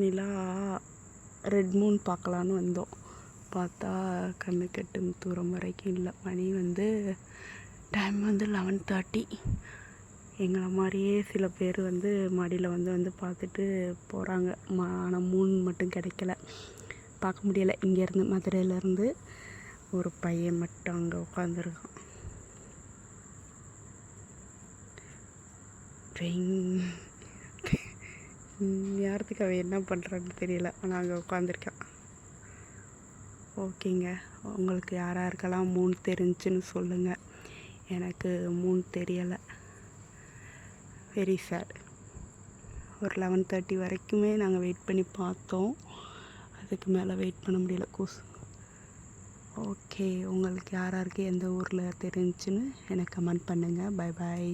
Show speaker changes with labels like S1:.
S1: நிலா red Moon பார்க்கலான்னு வந்தோம். பார்த்தா கண்ணு கெட்டும் தூரம் வரைக்கும் இல்லை. மணி வந்து டைம் வந்து லெவன் தேர்ட்டி எங்களை மாதிரியே சில பேர் வந்து மாடியில் வந்து வந்து பார்த்துட்டு போகிறாங்க ஆனால் மூன் மட்டும் கிடைக்கல. பார்க்க முடியலை. இங்கேருந்து மதுரையிலேருந்து ஒரு பையன் மட்டும் அங்கே உட்காந்துருக்கான் யாருத்துக்கு அவன் என்ன பண்ணுறான்னு தெரியல. ஆனால் அங்கே உட்காந்துருக்கான் ஓகேங்க. உங்களுக்கு யார் யாருக்கெல்லாம் மூணு தெரிஞ்சுன்னு சொல்லுங்கள் எனக்கு மூணு தெரியலை. வெரி சேட் ஒரு லெவன் தேர்ட்டி வரைக்குமே நாங்கள் வெயிட் பண்ணி பார்த்தோம். அதுக்கு மேலே வெயிட் பண்ண முடியல கூஸ். ஓகே உங்களுக்கு யார் யாருக்கு எந்த ஊரில் தெரிஞ்சுன்னு எனக்கு கமெண்ட் பண்ணுங்கள் பை பாய்